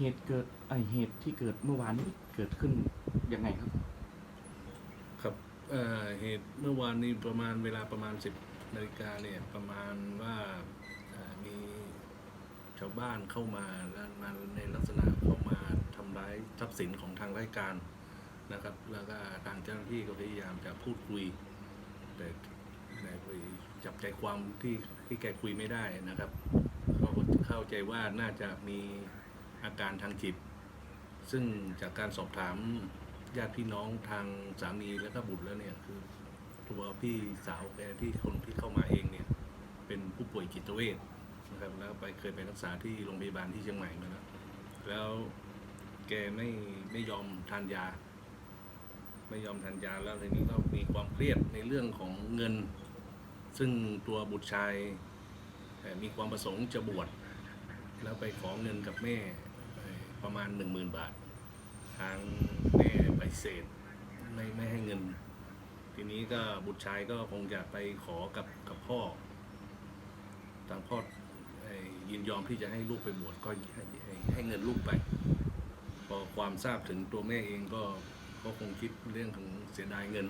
เหตุเกิดไอเหตุที่เกิดเมื่อวานนี้เกิดขึ้นยังไงครับ ครับเอ่อเหตุเมื่อวานนี้ประมาณเวลาประมาณ 10นาฬิกาเนี่ยประมาณว่าเอ่อมีชาวบ้านเข้ามาแล้วมาในลักษณะเข้ามาทำร้ายทรัพย์สินของทางราชการนะครับ แล้วก็ทางเจ้าหน้าที่ก็พยายามจะพูดคุย แต่แต่ไปจับใจความที่ที่แกคุยไม่ได้นะครับเขาเข้าใจว่าน่าจะมี อาการทางจิต ซึ่งจากการสอบถามญาติพี่น้องทางสามีและก็บุตรแล้วเนี่ยคือ ตัวพี่สาวแกที่คนที่เข้ามาเองเนี่ย เป็นผู้ป่วยจิตเวชนะครับแล้วไปเคยไปรักษาที่โรงพยาบาลที่เชียงใหม่มาแล้วแล้วแกไม่ไม่ยอมทานยา ไม่ยอมทานยาแล้วทีนี้ก็มีความเครียดในเรื่องของเงิน ซึ่งตัวบุตรชายมีความประสงค์จะบวชแล้วไปขอเงินกับแม่ ประมาณหนึ่งหมื่นบาท ทางแม่ไปฏิเศษไม่ไม่ให้เงิน ทีนี้ก็บุตรชายก็คงจะไปขอกับกับพ่อ ทางพ่อยินยอมที่จะให้ลูกไปบวชก็ให้ให้เงินลูกไปพอความทราบถึงตัวแม่เองก็ก็คงคิดเรื่องของเสียดายเงิน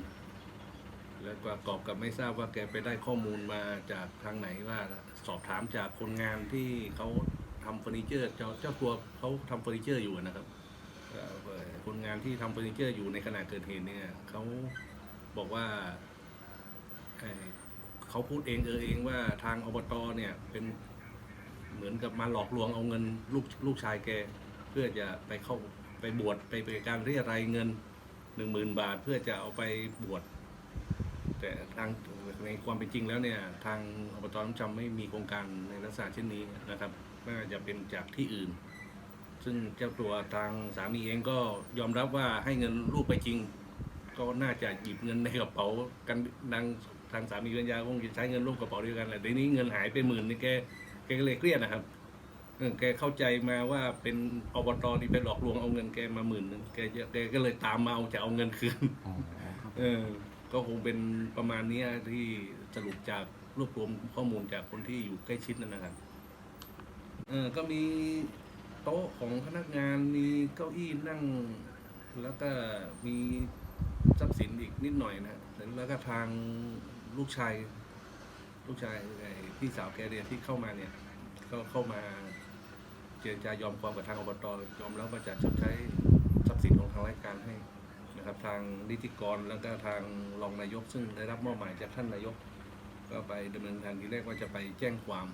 แล้วก็ประกอบกับไม่ทราบว่าแกไปได้ข้อมูลมาจากทางไหนว่าสอบถามจากคนงานที่เขาำเฟอร์นิเจอร์เจ้าเจ้าตัวเขาทำเฟอร์นิเจอร์อยู่นะครับคนงานที่ทำเฟอร์นิเจอร์อยู่ในขณะเกิดเหตุเนี่ยเขาบอกว่าเขาพูดเองเออเองว่าทางอบตเนี่ยเป็นเหมือนกับมาหลอกลวงเอาเงินลูกลูกชายแก เพื่อจะไปเข้าไปบวชไปเป็นการเรียรายเงินหนึ่งหมื่นบาท เพื่อจะเอาไปบวชแต่ทางในความเป็นจริงแล้วเนี่ย ทางอบตน้ำจำไม่มีโครงการในลักษณะเช่นนี้นะครับน่าจะเป็นจากที่อื่น ซึ่งเจ้าตัวทางสามีเองก็ยอมรับว่าให้เงินลูกไปจริง ก็น่าจะหยิบเงินในกระเป๋ากันดังทางสามีปัญญาคงจะใช้เงินร่วมกระเป๋าเดียวกันแหละทีนี้เงินหายไปหมื่นนี่แกแกก็เลยเครียดนะครับเออแกเข้าใจมาว่าเป็นอบตนี่ไปหลอกลวงเอาเงินแกมาหมื่นหนึงแกจะแกก็เลยตามมาเอาจะเอาเงินคืนอ๋อครับเออก็คงเป็นประมาณเนี้ยที่สรุปจากรวบรวมข้อมูลจากคนที่อยู่ใกล้ชิดนั่นนะครับ เออก็มีโต๊ะของพนักงานมีเก้าอี้นั่ง แล้วก็มีทรัพย์สินอีกนิดหน่อยนะแล้วก็ทางลูกชาย ลูกชายไอ้พี่สาวแกเรียนที่เข้ามาเนี่ยก็เข้ามาเจรจายอมความกับทางอบตยอมแล้วว่าจะชดใช้ทรัพย์สินของทางราชการให้นะครับ ทางนิติกรแล้วก็ทางรองนายก ซึ่งได้รับมอบหมายจากท่านนายก ก็ไปดำเนินการทีแรกว่าจะไปแจ้งความ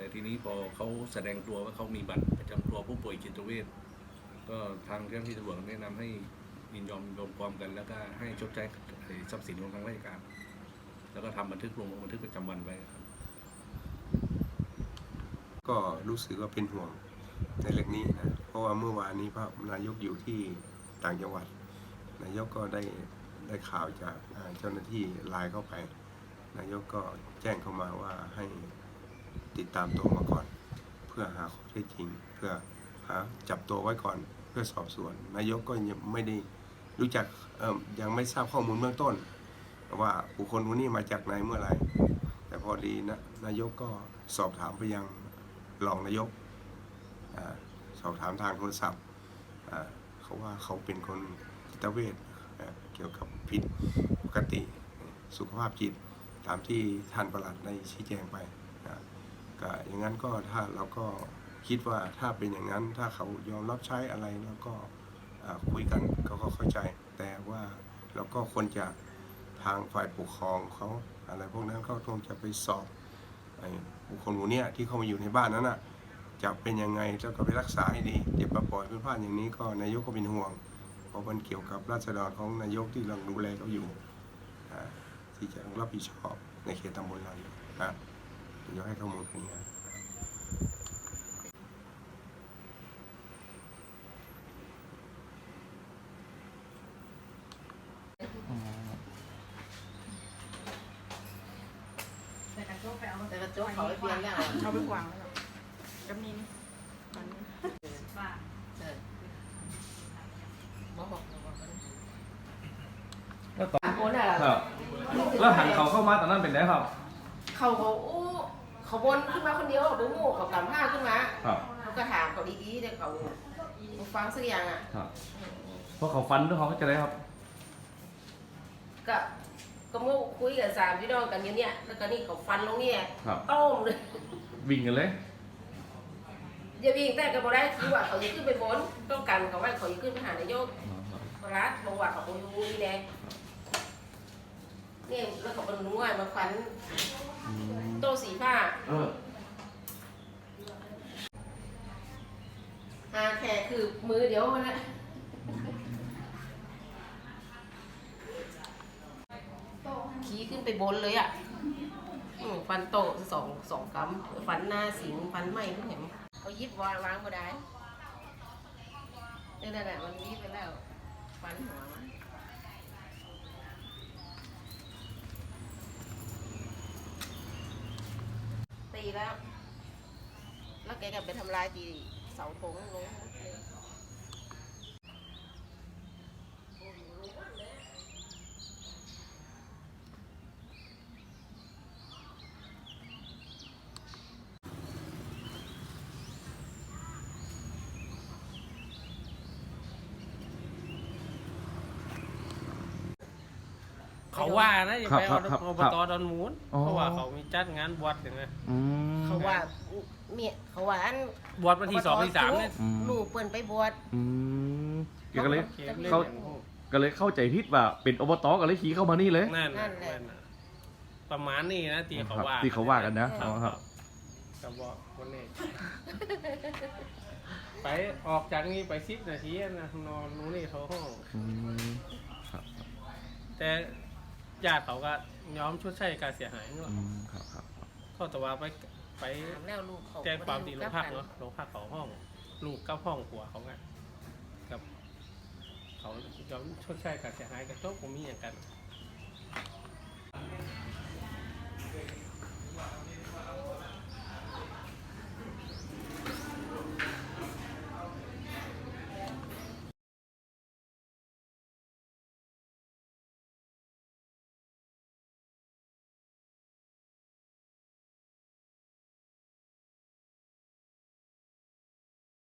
แต่ทีนี้พอเขาแสดงตัวว่าเขามีบัตรประจำตัวผู้ป่วยจิตเวชก็ทางเจ้าหน้าที่ตำรวจแนะนำให้ยินยอมยอมความกันแล้วก็ให้ชดใช้ทรัพย์สินของทางราชการ แล้วก็ทำบันทึกลงบันทึกประจำวันไว้ครับ ก็รู้สึกว่าเป็นห่วงในเรื่องนี้นะเพราะว่าเมื่อวานนี้พระนายกอยู่ที่ต่างจังหวัด นายกก็ได้ได้ข่าวจากเจ้าหน้าที่ไลน์เข้าไป นายกก็แจ้งเข้ามาว่าให้ ติดตามตัวมาก่อน เพื่อหาข้อเท็จจริง เพื่อหาจับตัวไว้ก่อนเพื่อสอบสวน นายกก็ยังไม่ได้รู้จักยังไม่ทราบข้อมูลเบื้องต้น ว่าบุคคลคนนี้มาจากไหนเมื่อไหร่แต่พอดีนะนายกก็สอบถามไปยังรองนายกอสอบถามทางโทรศัพท์เขาว่าเขาเป็นคนจิตเวชเกี่ยวกับผิดปกติสุขภาพจิตตามที่ท่านประหลัดได้ชี้แจงไป ก็อย่างนั้นก็ถ้าเราก็คิดว่าถ้าเป็นอย่างนั้นถ้าเขายอมรับใช้อะไรแล้วก็คุยกันเขาก็เข้าใจ แต่ว่าเราก็ควรจะทางฝ่ายปกครองเขาอะไรพวกนั้นเขาคงจะไปสอบไอ้บุคคลคนเนี้ยที่เขามาอยู่ในบ้านนั้นน่ะจะเป็นยังไงแล้วก็ไปรักษาให้ดีอย่ามาปล่อยเพื่อนพลาดอย่างนี้ก็นายกก็เป็นห่วง เพราะมันเกี่ยวกับราษฎรของนายกที่เราดูแลเขาอยู่ที่จะรับผิดชอบในเขตตำบลเราอยู่นะ นายกให้ข้อมูลอย่างนี้ยอ๋อแต่กระโจกไปเอาแต่กระจกเขาไปเปลี่ยนแล้วเอาไปวางแล้วกับนินตอนนี้บ้าเออบอกบอกแล้วตอนสามคนอะแล้วหันเขาเข้ามาตอนนั้นเป็นไงครับ เขาเขาอู้ เขาบนขึ้นมาคนเดียวเขาดูหมู่เขากำผ้าขึ้นมาครับ เขาก็ถามเขาดีๆแต่เขาบ่ฟังสักอย่างอะ ครับ เพราะเขาฟันด้วยเขาจะได้ครับ ก็ก็เมื่อคุยกับสามพี่น้องกันอย่างเนี้ยแล้วก็นี่เขาฟันลงเนี่ยครับ ต้มเลยวิ่งกันเลย อย่าวิ่งแต่ก็บ่ได้คือว่าเขาจะขึ้นไปบนต้องกันเขาไว้เขาจะขึ้นไปหานายกอ๋อครับรัฐบอกว่าเขาบ่อยู่นี่แน่ เนี่ยแล้วเขาเป็นนุ่งว่ามาฟันอืมโต๊ะสีผ้าเออหาแค่คือมือเดียวมันนะขี่ขึ้นไปบนเลยอะอืมฟันโตะสองสองกำฟันหน้าสิงฟันไหมทุกอย่างเขายิบวางวางก็ได้นี่นั่นแหละมันยิบไปแล้วฟันหัวมัน ตีแล้ว แล้วแกก็ไปทำลายตีเสาธงลง เลยเขาว่านะอย่าไปครัเอาบครับอบครับตดอนหมูนอ๋อ เพราะว่าเขามีจัดงานบวชอย่างเงี้ยอืม เขาว่าเมียเขาว่าอันบวชวันที่สองที่สามเนี่ยอืม ลูกเปิ้นไปบวช อืมก็เลยเกมเล่นเขาอย่างพวกก็เลยเข้าใจผิดว่าเป็นอบตก็เลยขี่เข้ามานี่เลยนั่นน่ะนั่นน่ะประมาณนี้นะที่เขาว่าครับที่เขาว่ากันนะอ๋อครับก็บอกคนนี้ไปออกจากนี้ไปสิบนาทีนะนอนนู้นนี่เขาห้อง อืมครับแต่ ญาติเขาก็ยอมชดใช้การเสียหายเนาะอืมครับครับครับเขาแต่ว่าไปไปถามแล้วลูกเขาแจ้งความตีโรงพักบ่ได้เนาะโรงพักเขาห้อง ลูกกับห้องหัวเขาไงกับ เขายอมชดใช้การเสียหายกับจบผมมีอย่างกันก